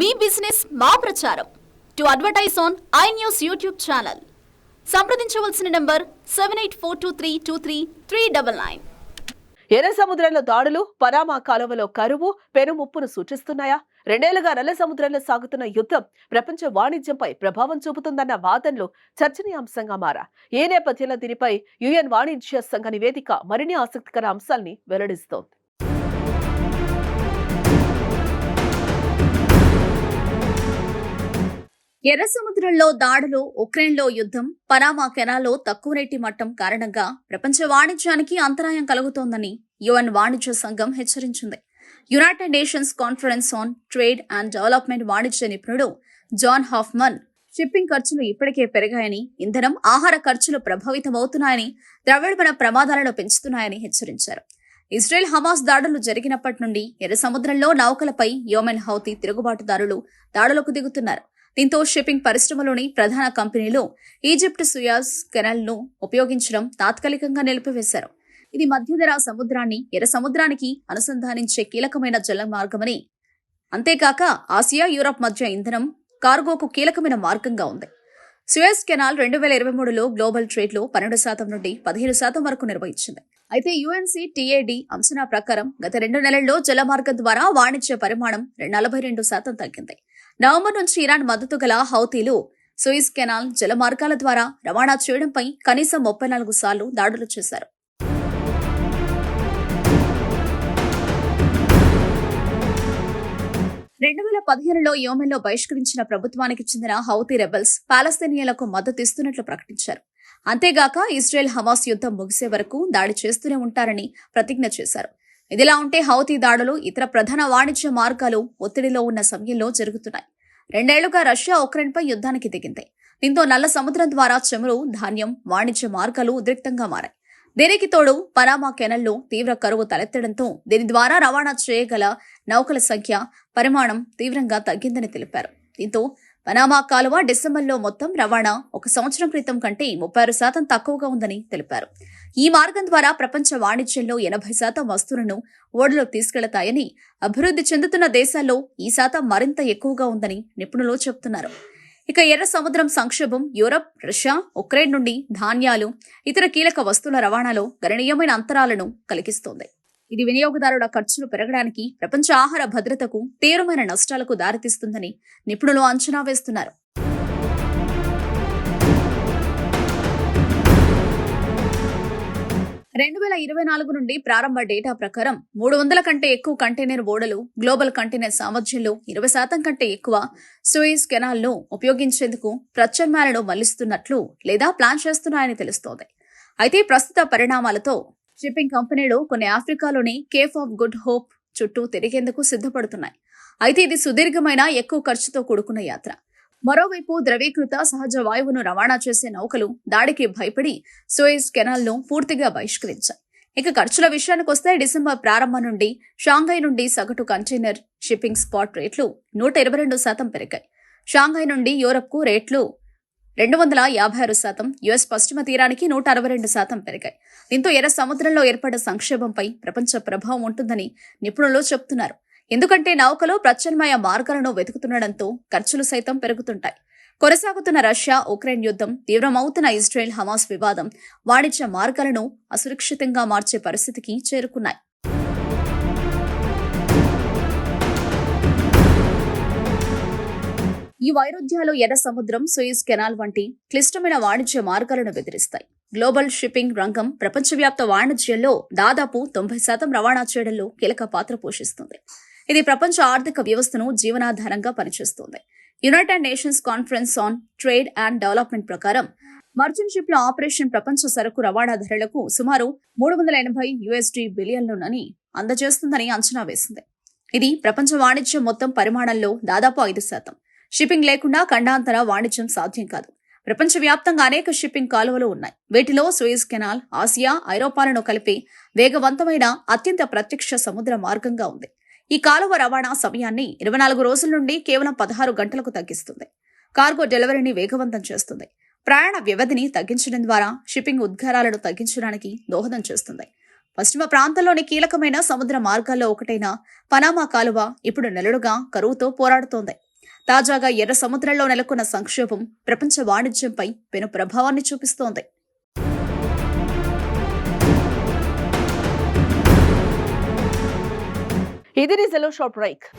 మీ business మా ప్రచారం. To advertise on I news YouTube channel సంప్రదించవలసిన number seven eight four two three two three three double nine ఎర్ర సముద్రంలో దాడులు Panama కాలువలో కరువు పెనుముప్పును సూచిస్తున్నాయా? రెండేళ్ళుగా నల్ల సముద్రంలో సాగుతున్న యుద్ధం ప్రపంచ వాణిజ్యంపై ప్రభావం చూపుతుందన్న వాదనలు చర్చనీయాంశంగా మారా. ఏ నేపథ్యంలో దీనిపై యుఎన్ వాణిజ్య సంఘ నివేదిక మరిన్ని ఆసక్తికర అంశాల్ని వెల్లడిస్తోంది. ఎర్ర సముద్రంలో దాడులు ఉక్రెయిన్లో యుద్ధం పనామా కెనాల్లో తక్కువ రేటి మట్టం కారణంగా ప్రపంచ వాణిజ్యానికి అంతరాయం కలుగుతోందని యుఎన్ వాణిజ్య సంఘం హెచ్చరించింది. United Nations conference on trade and development వాణిజ్య నిపుణుడు జాన్ హాఫ్మన్ షిప్పింగ్ ఖర్చులు ఇప్పటికే పెరిగాయని ఇంధనం ఆహార ఖర్చులు ప్రభావితమవుతున్నాయని ద్రవ్యోల్బణ ప్రమాదాలను పెంచుతున్నాయని హెచ్చరించారు. ఇజ్రాయెల్ హమాస్ దాడులు జరిగినప్పటి నుండి ఎర్ర సముద్రంలో నౌకలపై యోమెన్ హౌతీ తిరుగుబాటుదారులు దాడులకు దిగుతున్నారు. దీంతో షిప్పింగ్ పరిశ్రమలోని ప్రధాన కంపెనీలు ఈజిప్ట్ సుయాజ్ కెనల్ను ఉపయోగించడం తాత్కాలికంగా నిలిపివేశారు. ఇది మధ్యధరా సముద్రాన్ని ఎర్ర సముద్రానికి అనుసంధానించే కీలకమైన జల మార్గమని. అంతేకాక ఆసియా యూరప్ మధ్య ఇంధనం కార్గోకు కీలకమైన మార్గంగా ఉంది. సుయస్ కెనాల్ రెండు వేల ఇరవై మూడులో గ్లోబల్ ట్రేడ్లో పన్నెండు శాతం నుండి పదిహేను శాతం వరకు నిర్వహించింది. అయితే యుఎన్సీ టీఏడి అంచనా ప్రకారం గత రెండు నెలల్లో జలమార్గం ద్వారా వాణిజ్య పరిమాణం నలభై రెండు శాతం తగ్గింది. నవంబర్ నుంచి ఇరాన్ మద్దతు గల హౌతీలు సూయిజ్ కెనాల్ జలమార్గాల ద్వారా రవాణా చేయడంపై కనీసం ముప్పై నాలుగు సార్లు దాడులు చేశారు. రెండు వేల పదిహేనులో యోమెన్లో బహిష్కరించిన ప్రభుత్వానికి చెందిన హౌతీ రెబల్స్ పాలస్తీనియాలకు మద్దతు ఇస్తున్నట్లు ప్రకటించారు. అంతేగాక ఇస్రాయెల్ హమాస్ యుద్ధం ముగిసే వరకు దాడి చేస్తూనే ఉంటారని ప్రతిజ్ఞ చేశారు. ఇదిలా ఉంటే హౌతీ దాడులు ఇతర ప్రధాన వాణిజ్య మార్గాలు ఒత్తిడిలో ఉన్న సమయంలో జరుగుతున్నాయి. రెండేళ్ళుగా రష్యా ఉక్రెయిన్పై యుద్ధానికి దిగింది. దీంతో నల్ల సముద్రం ద్వారా చమురు ధాన్యం వాణిజ్య మార్గాలు ఉద్రిక్తంగా మారాయి. దీనికి తోడు పనామా కెనల్లో తీవ్ర కరువు తలెత్తడంతో దీని ద్వారా రవాణా చేయగల నౌకల సంఖ్య పరిమాణం తీవ్రంగా తగ్గిందని తెలిపారు. దీంతో పనామా కాలువ డిసెంబర్లో మొత్తం రవాణా ఒక సంవత్సరం క్రితం కంటే ముప్పై ఆరు శాతం తక్కువగా ఉందని తెలిపారు. ఈ మార్గం ద్వారా ప్రపంచ వాణిజ్యంలో ఎనభై శాతం వస్తువులను ఓడలో తీసుకెళతాయని అభివృద్ధి చెందుతున్న దేశాల్లో ఈ శాతం మరింత ఎక్కువగా ఉందని నిపుణులు చెబుతున్నారు. ఇక ఎర్ర సముద్రం సంక్షోభం యూరప్ రష్యా ఉక్రెయిన్ నుండి ధాన్యాలు ఇతర కీలక వస్తువుల రవాణాలో గణనీయమైన అంతరాలను కలిగిస్తోంది. ఇది వినియోగదారుల ఖర్చులు పెరగడానికి ప్రపంచ ఆహార భద్రతకు తీవ్రమైన నష్టాలకు దారితీస్తుందని నిపుణులు అంచనా వేస్తున్నారు. రెండు వేల ఇరవై నాలుగు నుండి ప్రారంభ డేటా ప్రకారం మూడు వందల కంటే ఎక్కువ కంటైనర్ ఓడలు గ్లోబల్ కంటైనర్ సామర్థ్యంలో ఇరవై శాతం కంటే ఎక్కువ సూయిస్ కెనాల్ను ఉపయోగించేందుకు ప్రత్యామ్నాయాలను మళ్ళిస్తున్నట్లు లేదా ప్లాన్ చేస్తున్నాయని తెలుస్తోంది. అయితే ప్రస్తుత పరిణామాలతో షిప్పింగ్ కంపెనీలు కొన్ని ఆఫ్రికాలోని కేఫ్ ఆఫ్ గుడ్ హోప్ చుట్టూ తిరిగేందుకు సిద్ధపడుతున్నాయి. అయితే ఇది సుదీర్ఘమైన ఎక్కువ ఖర్చుతో కూడుకున్న యాత్ర. మరోవైపు ద్రవీకృత సహజ వాయువును రవాణా చేసే నౌకలు దాడికి భయపడి సోయిస్ కెనాల్ను పూర్తిగా బహిష్కరించాయి. ఇక ఖర్చుల విషయానికి వస్తే డిసెంబర్ ప్రారంభం నుండి షాంఘై నుండి సగటు కంటైనర్ షిప్పింగ్ స్పాట్ రేట్లు నూట ఇరవై రెండు శాతం పెరిగాయి. షాంఘై నుండి యూరప్కు రేట్లు రెండు వందల యాభై ఆరు శాతం యుఎస్ పశ్చిమ తీరానికి నూట అరవై రెండు శాతం పెరిగాయి. దీంతో ఎర్ర సముద్రంలో ఏర్పడ్డ సంక్షేమంపై ప్రపంచ ప్రభావం ఉంటుందని నిపుణులు చెబుతున్నారు ఎందుకంటే నౌకలో ప్రత్యామ్నాయ మార్గాలను వెతుకుతుండడంతో ఖర్చులు సైతం పెరుగుతుంటాయి. కొనసాగుతున్న రష్యా ఉక్రెయిన్ యుద్ధం తీవ్రమవుతున్న ఇజ్రాయెల్ హమాస్ వివాదం వాణిజ్య మార్గాలను అసురక్షితంగా మార్చే పరిస్థితికి చేరుకున్నాయి. ఈ వైరుధ్యాలు ఎర్ర సముద్రం సూయిజ్ కెనాల్ వంటి క్లిష్టమైన వాణిజ్య మార్గాలను బెదిరిస్తాయి. గ్లోబల్ షిప్పింగ్ రంగం ప్రపంచవ్యాప్త వాణిజ్యంలో దాదాపు తొంభై శాతం రవాణా చేయడంలో కీలక పాత్ర పోషిస్తుంది. ఇది ప్రపంచ ఆర్థిక వ్యవస్థను జీవనాధారంగా పనిచేస్తుంది. United Nations conference on trade and development ప్రకారం మర్చెంట్ షిప్ల ఆపరేషన్ ప్రపంచ సరకు రవాణా ధరలకు సుమారు మూడు వందల ఎనభై యుఎస్డి బిలియన్లునని అందజేస్తుందని అంచనా వేసింది. ఇది ప్రపంచ వాణిజ్యం మొత్తం పరిమాణంలో దాదాపు ఐదు శాతం. షిప్పింగ్ లేకుండా ఖండాంతర వాణిజ్యం సాధ్యం కాదు. ప్రపంచవ్యాప్తంగా అనేక షిప్పింగ్ కాలువలు ఉన్నాయి. వీటిలో సూయిజ్ కెనాల్ ఆసియా ఐరోపాలను కలిపి వేగవంతమైన అత్యంత ప్రత్యక్ష సముద్ర మార్గంగా ఉంది. ఈ కాలువ రవాణా సమయాన్ని ఇరవై నాలుగు రోజుల నుండి కేవలం పదహారు గంటలకు తగ్గిస్తుంది. కార్గో డెలివరీని వేగవంతం చేస్తుంది. ప్రయాణ వ్యవధిని తగ్గించడం ద్వారా షిప్పింగ్ ఉద్గారాలను తగ్గించడానికి దోహదం చేస్తుంది. పశ్చిమ ప్రాంతంలోని కీలకమైన సముద్ర మార్గాల్లో ఒకటైన పనామా కాలువ ఇప్పుడు నెలలుగా కరువుతో పోరాడుతోంది. తాజాగా ఎర్ర సముద్రంలో నెలకొన్న సంక్షోభం ప్రపంచ వాణిజ్యంపై పెను ప్రభావాన్ని చూపిస్తోంది. ඉදිරි සෙලෝ ෂෝට් රයික්